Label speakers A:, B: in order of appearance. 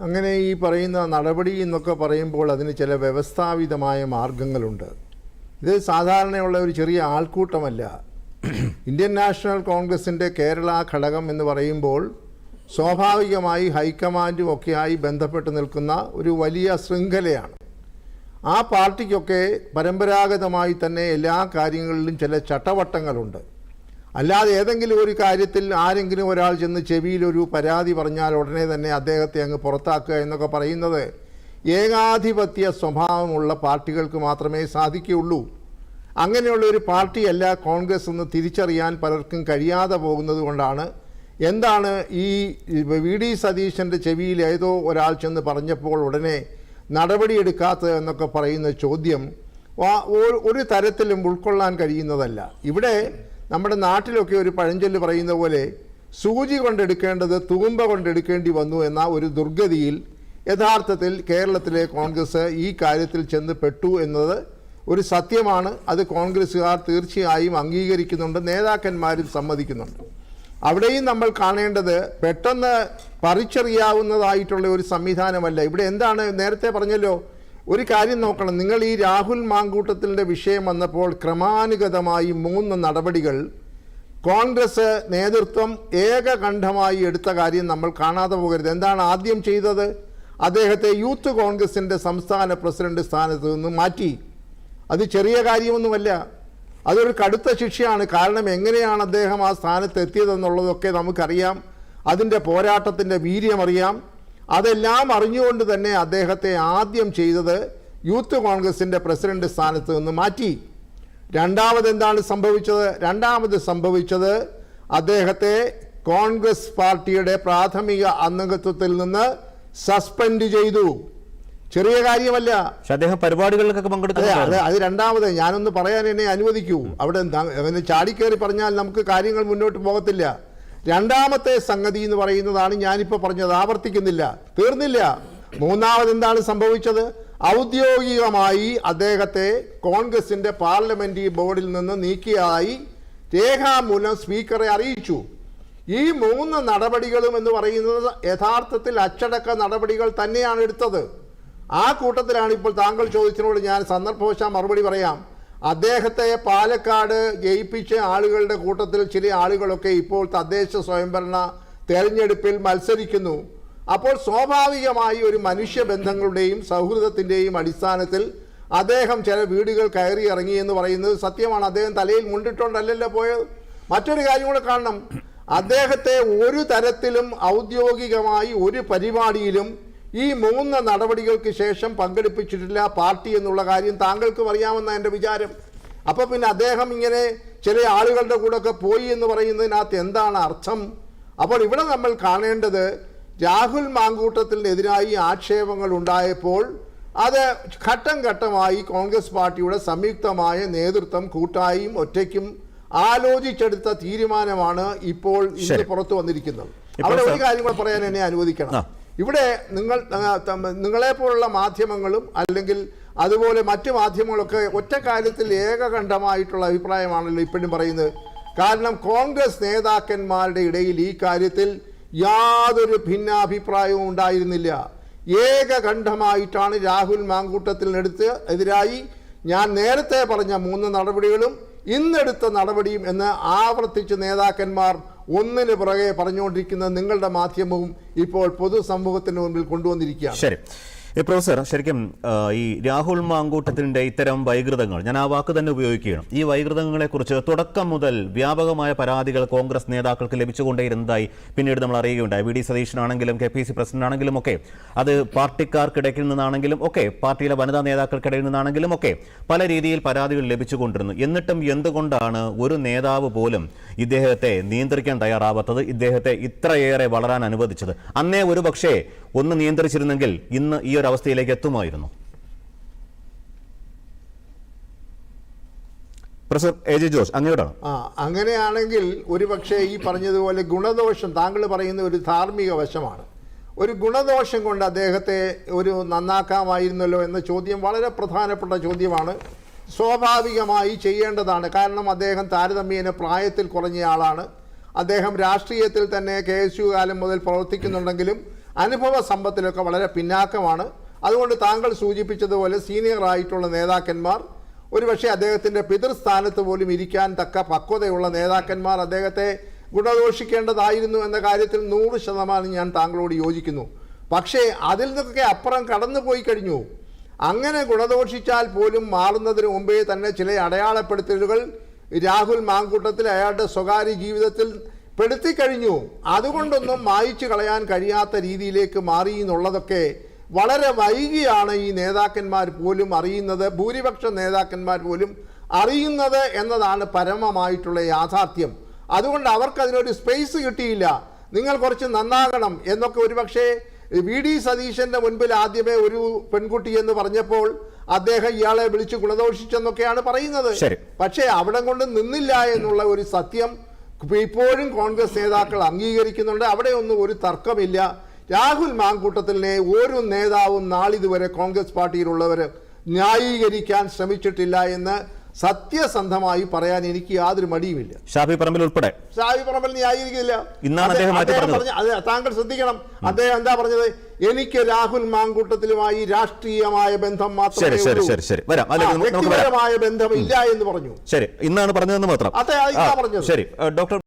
A: അങ്ങനെ ഈ പറയുന്ന നടപടി എന്നൊക്കെ പറയുമ്പോൾ അതിന് ചില വ്യവസ്ഥാപിതമായ മാർഗങ്ങളുണ്ട്. ഇത് സാധാരണയുള്ള ഒരു ചെറിയ ആൾക്കൂട്ടമല്ല. ഇന്ത്യൻ നാഷണൽ കോൺഗ്രസിന്റെ കേരള ഘടകം എന്ന് പറയുമ്പോൾ സ്വാഭാവികമായി ഹൈക്കമാൻഡും ഒക്കെയായി ബന്ധപ്പെട്ട് നിൽക്കുന്ന ഒരു വലിയ ശൃംഖലയാണ്. ആ പാർട്ടിക്കൊക്കെ പരമ്പരാഗതമായി തന്നെ എല്ലാ കാര്യങ്ങളിലും ചില ചട്ടവട്ടങ്ങളുണ്ട്. അല്ലാതെ ഏതെങ്കിലും ഒരു കാര്യത്തിൽ ആരെങ്കിലും ഒരാൾ ചെന്ന് ചെവിയിലൊരു പരാതി പറഞ്ഞാൽ ഉടനെ തന്നെ അദ്ദേഹത്തെ അങ്ങ് പുറത്താക്കുക എന്നൊക്കെ പറയുന്നത് ഏകാധിപത്യ സ്വഭാവമുള്ള പാർട്ടികൾക്ക് മാത്രമേ സാധിക്കുകയുള്ളൂ. അങ്ങനെയുള്ള ഒരു പാർട്ടിയല്ല കോൺഗ്രസ് എന്ന് തിരിച്ചറിയാൻ പലർക്കും കഴിയാതെ പോകുന്നത് കൊണ്ടാണ്. എന്താണ് ഈ വി ഡി സതീശന്റെ ചെവിയിൽ ഏതോ ഒരാൾ ചെന്ന് പറഞ്ഞപ്പോൾ ഉടനെ നടപടിയെടുക്കാത്തത് എന്നൊക്കെ പറയുന്ന ചോദ്യം ഒരു- തരത്തിലും ഉൾക്കൊള്ളാൻ കഴിയുന്നതല്ല. ഇവിടെ നമ്മുടെ നാട്ടിലൊക്കെ ഒരു പഴഞ്ചൊല്ല് പറയുന്ന പോലെ സൂചി കൊണ്ടെടുക്കേണ്ടത് തൂമ്പ കൊണ്ടെടുക്കേണ്ടി വന്നു എന്ന ഒരു ദുർഗതിയിൽ യഥാർത്ഥത്തിൽ കേരളത്തിലെ കോൺഗ്രസ് ഈ കാര്യത്തിൽ ചെന്ന് പെട്ടു എന്നത് ഒരു സത്യമാണ്. അത് കോൺഗ്രസ്സുകാർ തീർച്ചയായും അംഗീകരിക്കുന്നുണ്ട് നേതാക്കന്മാരും സമ്മതിക്കുന്നുണ്ട്. അവിടെയും നമ്മൾ കാണേണ്ടത് പെട്ടെന്ന് പറിച്ചറിയാവുന്നതായിട്ടുള്ള ഒരു സംവിധാനമല്ല. ഇവിടെ എന്താണ് നേരത്തെ പറഞ്ഞല്ലോ ഒരു കാര്യം നോക്കണം. നിങ്ങൾ ഈ രാഹുൽ മാങ്കൂട്ടത്തിന്റെ വിഷയം വന്നപ്പോൾ ക്രമാനുഗതമായി മൂന്ന് നടപടികൾ കോൺഗ്രസ് നേതൃത്വം ഏകകണ്ഠമായി എടുത്ത കാര്യം നമ്മൾ കാണാതെ പോകരുത്. എന്താണ് ആദ്യം ചെയ്തത്? അദ്ദേഹത്തെ യൂത്ത് കോൺഗ്രസിന്റെ സംസ്ഥാന പ്രസിഡന്റ് സ്ഥാനത്ത് നിന്ന് മാറ്റി. അത് ചെറിയ കാര്യമൊന്നുമല്ല. അതൊരു കടുത്ത ശിക്ഷയാണ്. കാരണം എങ്ങനെയാണ് അദ്ദേഹം ആ സ്ഥാനത്ത് എത്തിയതെന്നുള്ളതൊക്കെ നമുക്കറിയാം. അതിന്റെ പോരാട്ടത്തിന്റെ വീര്യമറിയാം അതെല്ലാം അറിഞ്ഞുകൊണ്ട് തന്നെ അദ്ദേഹത്തെ ആദ്യം ചെയ്തത് യൂത്ത് കോൺഗ്രസിന്റെ പ്രസിഡന്റ് സ്ഥാനത്ത് നിന്ന് മാറ്റി. രണ്ടാമത് എന്താണ് സംഭവിച്ചത്? രണ്ടാമത് സംഭവിച്ചത് അദ്ദേഹത്തെ കോൺഗ്രസ് പാർട്ടിയുടെ പ്രാഥമിക അംഗത്വത്തിൽ നിന്ന് സസ്പെൻഡ് ചെയ്തു. ചെറിയ കാര്യമല്ല.
B: അദ്ദേഹം പരിപാടികളിലൊക്കെ പങ്കെടുക്കുന്നത്
A: അത് അത് രണ്ടാമത് ഞാനൊന്ന് പറയാൻ എന്നെ അനുവദിക്കൂ. അവിടെ അങ്ങനെ ചാടിക്കേറി പറഞ്ഞാൽ നമുക്ക് കാര്യങ്ങൾ മുന്നോട്ട് പോകത്തില്ല. രണ്ടാമത്തെ സംഗതി എന്ന് പറയുന്നതാണ് ഞാനിപ്പോൾ പറഞ്ഞത്. ആവർത്തിക്കുന്നില്ല. തീർന്നില്ല. മൂന്നാമത് എന്താണ് സംഭവിച്ചത്? ഔദ്യോഗികമായി അദ്ദേഹത്തെ കോൺഗ്രസിന്റെ പാർലമെന്ററി ബോർഡിൽ നിന്ന് നീക്കിയതായി രേഖാമൂലം സ്പീക്കറെ അറിയിച്ചു. ഈ മൂന്ന് നടപടികളും എന്ന് പറയുന്നത് യഥാർത്ഥത്തിൽ അച്ചടക്ക നടപടികൾ തന്നെയാണ് എടുത്തത്. ആ കൂട്ടത്തിലാണ് ഇപ്പോൾ താങ്കൾ ചോദിച്ചതിനോട് ഞാൻ സന്ദർഭവശാൽ മറുപടി പറയാം. അദ്ദേഹത്തെ പാലക്കാട് ജയിപ്പിച്ച ആളുകളുടെ കൂട്ടത്തിൽ ചില ആളുകളൊക്കെ ഇപ്പോൾ തദ്ദേശ സ്വയംഭരണ തെരഞ്ഞെടുപ്പിൽ മത്സരിക്കുന്നു. അപ്പോൾ സ്വാഭാവികമായി ഒരു മനുഷ്യബന്ധങ്ങളുടെയും സൗഹൃദത്തിന്റെയും അടിസ്ഥാനത്തിൽ അദ്ദേഹം ചില വീടുകൾ കയറി ഇറങ്ങി എന്ന് പറയുന്നത് സത്യമാണ്. അദ്ദേഹം തലയിൽ മുണ്ടിട്ടുണ്ടല്ലല്ലോ പോയത്. മറ്റൊരു കാര്യം കൂടെ കാണണം. അദ്ദേഹത്തെ ഒരു തരത്തിലും ഔദ്യോഗികമായി ഒരു പരിപാടിയിലും ഈ മൂന്ന് നടപടികൾക്ക് ശേഷം പങ്കെടുപ്പിച്ചിട്ടില്ല പാർട്ടി എന്നുള്ള കാര്യം താങ്കൾക്കും അറിയാമെന്ന എന്റെ വിചാരം. അപ്പോൾ പിന്നെ അദ്ദേഹം ഇങ്ങനെ ചില ആളുകളുടെ കൂടെയൊക്കെ പോയി എന്ന് പറയുന്നതിനകത്ത് എന്താണ് അർത്ഥം? അപ്പോൾ ഇവിടെ നമ്മൾ കാണേണ്ടത് രാഹുൽ മാങ്കൂട്ടത്തിനെതിരായി ആക്ഷേപങ്ങൾ ഉണ്ടായപ്പോൾ അത് ഘട്ടം ഘട്ടമായി കോൺഗ്രസ് പാർട്ടിയുടെ സംയുക്തമായ നേതൃത്വം കൂട്ടായും ഒറ്റയ്ക്കും ആലോചിച്ചെടുത്ത തീരുമാനമാണ് ഇപ്പോൾ ഇന്ന് പുറത്തു വന്നിരിക്കുന്നത്. അവിടെ ഒരു കാര്യം കൂടെ പറയാൻ എന്നെ അനുവദിക്കണം. ഇവിടെ നിങ്ങൾ നിങ്ങളെ പോലുള്ള മാധ്യമങ്ങളും അല്ലെങ്കിൽ അതുപോലെ മറ്റു മാധ്യമങ്ങളൊക്കെ ഒറ്റ കാര്യത്തിൽ ഏകകണ്ഠമായിട്ടുള്ള അഭിപ്രായമാണല്ലോ ഇപ്പോഴും പറയുന്നത്. കാരണം കോൺഗ്രസ് നേതാക്കന്മാരുടെ ഇടയിൽ ഈ കാര്യത്തിൽ യാതൊരു ഭിന്നാഭിപ്രായവും ഉണ്ടായിരുന്നില്ല. ഏകകണ്ഠമായിട്ടാണ് രാഹുൽ മാങ്കൂട്ടത്തിനെടുത്ത് എതിരായി ഞാൻ നേരത്തെ പറഞ്ഞ മൂന്ന് നടപടികളും ഇന്നെടുത്ത നടപടിയും എന്ന് ആവർത്തിച്ച് നേതാക്കന്മാർ ഒന്നിന് പുറകെ പറഞ്ഞുകൊണ്ടിരിക്കുന്ന നിങ്ങളുടെ മാധ്യമവും ഇപ്പോൾ പൊതുസമൂഹത്തിന് മുമ്പിൽ കൊണ്ടുവന്നിരിക്കുകയാണ്.
B: ശരി. പ്രൊഫസർ ശരിക്കും ഈ രാഹുൽ മാങ്കൂട്ടത്തിന്റെ ഇത്തരം വൈകൃതങ്ങൾ ഞാൻ ആ വാക്ക് തന്നെ ഉപയോഗിക്കുകയാണ്. ഈ വൈകൃതങ്ങളെക്കുറിച്ച് തുടക്കം മുതൽ വ്യാപകമായ പരാതികൾ കോൺഗ്രസ് നേതാക്കൾക്ക് ലഭിച്ചുകൊണ്ടേയിരുന്നതായി പിന്നീട് നമ്മൾ അറിയുകയുണ്ടായി. വി ഡി സതീശനാണെങ്കിലും കെ പി സി പ്രസിഡന്റ് ആണെങ്കിലും ഒക്കെ അത് പാർട്ടിക്കാർക്കിടയ്ക്കിൽ നിന്നാണെങ്കിലും ഒക്കെ പാർട്ടിയിലെ വനിതാ നേതാക്കൾക്കിടയിൽ നിന്നാണെങ്കിലും ഒക്കെ പല രീതിയിൽ പരാതികൾ ലഭിച്ചുകൊണ്ടിരുന്നു. എന്നിട്ടും എന്തുകൊണ്ടാണ് ഒരു നേതാവ് പോലും ഇദ്ദേഹത്തെ നിയന്ത്രിക്കാൻ തയ്യാറാവാത്തത് ഇദ്ദേഹത്തെ ഇത്രയേറെ വളരാൻ അനുവദിച്ചത്? അന്നേ ഒരു പക്ഷേ ഒന്ന് നിയന്ത്രിച്ചിരുന്നെങ്കിൽ ഇന്ന് ഈ ഒരു അവസ്ഥയിലേക്ക് എത്തുമായിരുന്നു. പ്രൊഫസർ
A: ആ അങ്ങനെയാണെങ്കിൽ ഒരു പക്ഷേ ഈ പറഞ്ഞതുപോലെ ഗുണദോഷം താങ്കൾ പറയുന്ന ഒരു ധാർമ്മിക വശമാണ്. ഒരു ഗുണദോഷം കൊണ്ട് അദ്ദേഹത്തെ ഒരു നന്നാക്കാമായിരുന്നല്ലോ എന്ന ചോദ്യം വളരെ പ്രധാനപ്പെട്ട ചോദ്യമാണ്. സ്വാഭാവികമായി ചെയ്യേണ്ടതാണ്. കാരണം അദ്ദേഹം താരതമ്യേന പ്രായത്തിൽ കുറഞ്ഞ ആളാണ് അദ്ദേഹം രാഷ്ട്രീയത്തിൽ തന്നെ കെ എസ് യു കാലം മുതൽ പ്രവർത്തിക്കുന്നുണ്ടെങ്കിലും അനുഭവ സമ്പത്തിലൊക്കെ വളരെ പിന്നാക്കമാണ്. അതുകൊണ്ട് താങ്കൾ സൂചിപ്പിച്ചതുപോലെ സീനിയർ ആയിട്ടുള്ള നേതാക്കന്മാർ ഒരുപക്ഷെ അദ്ദേഹത്തിന്റെ പിതൃസ്ഥാനത്ത് പോലും ഇരിക്കാൻ തക്ക പക്വതയുള്ള നേതാക്കന്മാർ അദ്ദേഹത്തെ ഗുണദോഷിക്കേണ്ടതായിരുന്നു എന്ന കാര്യത്തിൽ നൂറ് ശതമാനം ഞാൻ താങ്കളോട് യോജിക്കുന്നു. പക്ഷേ അതിൽ നിന്നൊക്കെ അപ്പുറം കടന്നു പോയി കഴിഞ്ഞു. അങ്ങനെ ഗുണദോഷിച്ചാൽ പോലും മാറുന്നതിന് മുമ്പേ തന്നെ ചില അടയാളപ്പെടുത്തലുകൾ രാഹുൽ മാങ്കൂട്ടത്തിൽ അയാളുടെ സ്വകാര്യ ജീവിതത്തിൽ പെടുത്തിക്കഴിഞ്ഞു അതുകൊണ്ടൊന്നും മായിച്ചു കളയാൻ കഴിയാത്ത രീതിയിലേക്ക് മാറി എന്നുള്ളതൊക്കെ വളരെ വൈകിയാണ് ഈ നേതാക്കന്മാർ പോലും അറിയുന്നത് ഭൂരിപക്ഷ നേതാക്കന്മാർ പോലും അറിയുന്നത് എന്നതാണ് പരമമായിട്ടുള്ള യാഥാർത്ഥ്യം. അതുകൊണ്ട് അവർക്ക് അതിനൊരു സ്പേസ് കിട്ടിയില്ല. നിങ്ങൾ കുറച്ച് നന്നാകണം എന്നൊക്കെ ഒരുപക്ഷെ വി ഡി സതീശന്റെ മുൻപിൽ ആദ്യമേ ഒരു പെൺകുട്ടി എന്ന് പറഞ്ഞപ്പോൾ അദ്ദേഹം ഇയാളെ വിളിച്ച് ഗുണദോഷിച്ചെന്നൊക്കെയാണ് പറയുന്നത്. പക്ഷേ അവിടെ കൊണ്ട് നിന്നില്ല എന്നുള്ള ഒരു സത്യം ഇപ്പോഴും കോൺഗ്രസ് നേതാക്കൾ അംഗീകരിക്കുന്നുണ്ട്. അവിടെ ഒന്നും ഒരു തർക്കമില്ല. രാഹുൽ മാങ്കൂട്ടത്തിനെ ഒരു നേതാവും നാളിതുവരെ കോൺഗ്രസ് പാർട്ടിയിലുള്ളവർ ന്യായീകരിക്കാൻ ശ്രമിച്ചിട്ടില്ല എന്ന് സത്യസന്ധമായി പറയാൻ എനിക്ക് യാതൊരു മടിയുമില്ല.
B: ഷാഫി പറമ്പിൽ ഉൾപ്പെടെ.
A: ഷാഫി പറമ്പിൽ ന്യായീകരിക്കില്ല
B: ഇന്നാണ് അദ്ദേഹം.
A: പറഞ്ഞ- അതെ, താങ്കൾ ശ്രദ്ധിക്കണം. അദ്ദേഹം എന്താ പറഞ്ഞത്? എനിക്ക് രാഹുൽ മാങ്കൂട്ടത്തിലുമായി രാഷ്ട്രീയമായ ബന്ധം മാത്രമേ വ്യക്തിപരമായ ബന്ധം ഇല്ല എന്ന് പറഞ്ഞു.
B: ശരി ഇന്നാണ് പറഞ്ഞതെന്ന് മാത്രം.
A: അതെ, പറഞ്ഞത്.
B: ശരി. ഡോക്ടർ